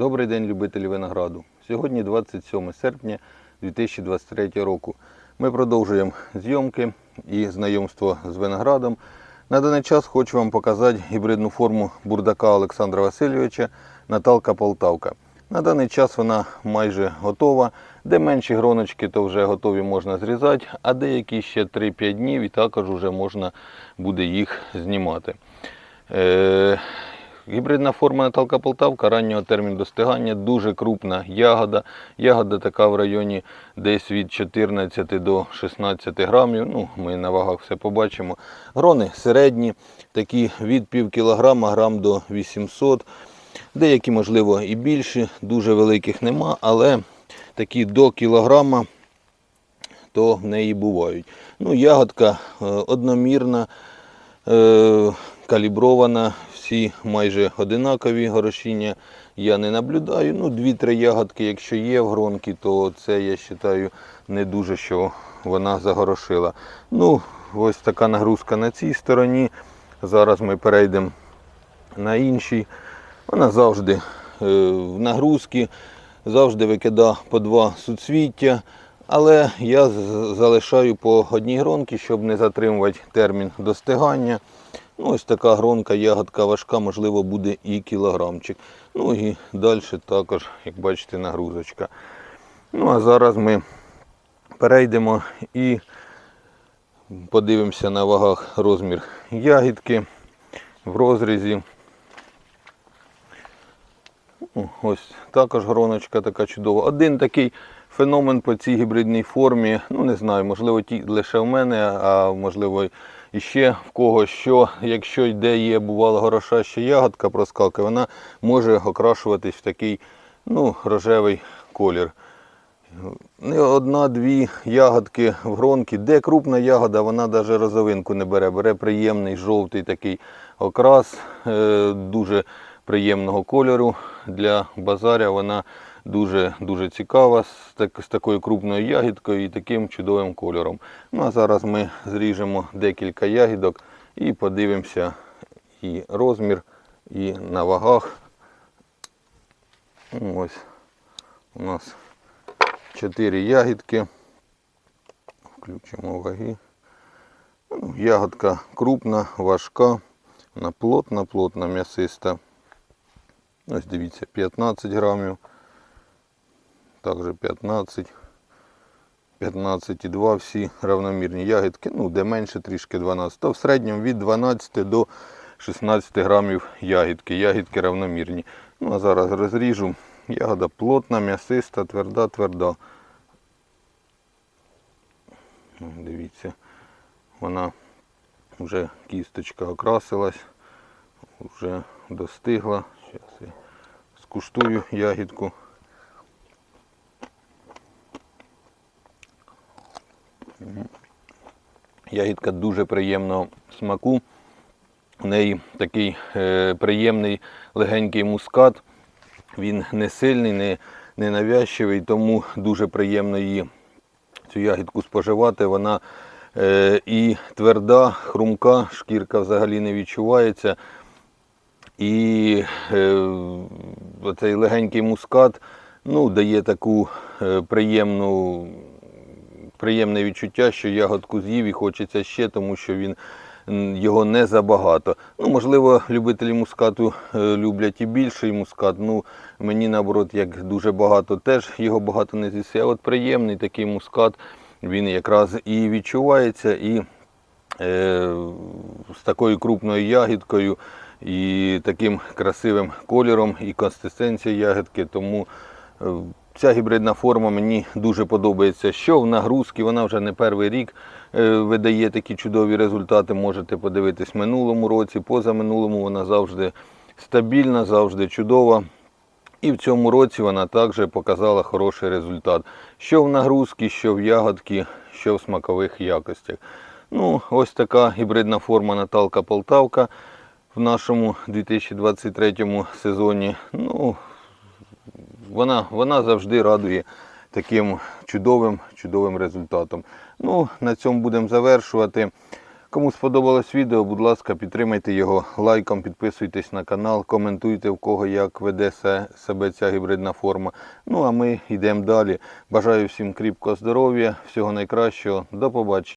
Добрий день, любителі винограду. Сьогодні 27 серпня 2023 року. Ми продовжуємо зйомки і знайомство з виноградом. На даний час хочу вам показати гібридну форму бурдака Олександра Васильовича Наталка Полтавка. На даний час вона майже готова. Де менші гроночки, то вже готові можна зрізати, а деякі ще 3-5 днів і також вже можна буде їх знімати. Гібридна форма Наталка Полтавка раннього терміну достигання, дуже крупна ягода. Ягода така в районі десь від 14 до 16 грамів. Ну, ми на вагах все побачимо. Грони середні, такі від пів кілограма, грам до 800. Деякі, можливо, і більші, дуже великих нема, але такі до кілограма то в неї бувають. Ну, ягодка е, одномірна, е, калібрована, всі майже одинакові горошіння я не наблюдаю. Ну, дві-три ягодки, якщо є в гронки, то це я вважаю не дуже, що вона загорошила. Ну, ось така нагрузка на цій стороні. Зараз ми перейдемо на іншій. Вона завжди е, в нагрузці, завжди викидає по два суцвіття. Але я залишаю по одній гронці, щоб не затримувати термін достигання. Ну, ось така гронка, ягодка важка, можливо, буде і кілограмчик. Ну і далі також, як бачите, нагрузочка. Ну а зараз ми перейдемо і подивимося на вагах розмір ягідки в розрізі. Ось також гроночка така чудова. Один такий феномен по цій гібридній формі. Ну не знаю, можливо, ті лише в мене, а можливо і ще в когось, що якщо йде є бувала гороша, ще ягодка проскалка, вона може окрашуватись в такий ну, рожевий колір. Не одна-дві ягодки в гронки. Де крупна ягода, вона навіть розовинку не бере. Бере приємний жовтий такий окрас, е, дуже приємного кольору. Для базаря вона дуже, дуже цікава з, так, з такою крупною ягідкою і таким чудовим кольором. Ну а зараз ми зріжемо декілька ягідок і подивимося і розмір, і на вагах. Ну, Ось у нас 4 ягідки. Включимо ваги. Ну, ягодка крупна, важка, вона плотна, плотна, м'ясиста. Ось дивіться, 15 грамів. Також 15. 15,2 всі равномірні ягідки. Ну, де менше трішки 12. То в середньому від 12 до 16 грамів ягідки. Ягідки равномірні. Ну, а зараз розріжу. Ягода плотна, м'ясиста, тверда, тверда. Ну, Дивіться, вона вже кісточка окрасилась, вже достигла. Зараз я скуштую ягідку. Ягідка дуже приємного смаку. У неї такий е, приємний легенький мускат. Він не сильний, не, не навязчивий, тому дуже приємно її цю ягідку споживати. Вона е, і тверда, хрумка, шкірка взагалі не відчувається. І е, оцей легенький мускат ну, дає таку е, приємну, приємне відчуття, що ягодку з'їв і хочеться ще, тому що він його не забагато. Ну, можливо, любителі мускату е, люблять і більший мускат. Ну, мені наоборот, як дуже багато, теж його багато не з'їсти. А от приємний такий мускат, він якраз і відчувається, і е, з такою крупною ягідкою і таким красивим кольором і консистенцією ягідки. Тому е, ця гібридна форма мені дуже подобається. Що в нагрузці, вона вже не перший рік е, видає такі чудові результати. Можете подивитись минулому році, позаминулому вона завжди стабільна, завжди чудова. І в цьому році вона також показала хороший результат. Що в нагрузці, що в ягодці, що в смакових якостях. Ну, ось така гібридна форма Наталка Полтавка в нашому 2023 сезоні. Ну, вона, вона завжди радує таким чудовим, чудовим результатом. Ну, на цьому будемо завершувати. Кому сподобалось відео, будь ласка, підтримайте його лайком, підписуйтесь на канал, коментуйте в кого як веде себе ця гібридна форма. Ну а ми йдемо далі. Бажаю всім кріпкого здоров'я, всього найкращого. До побачення.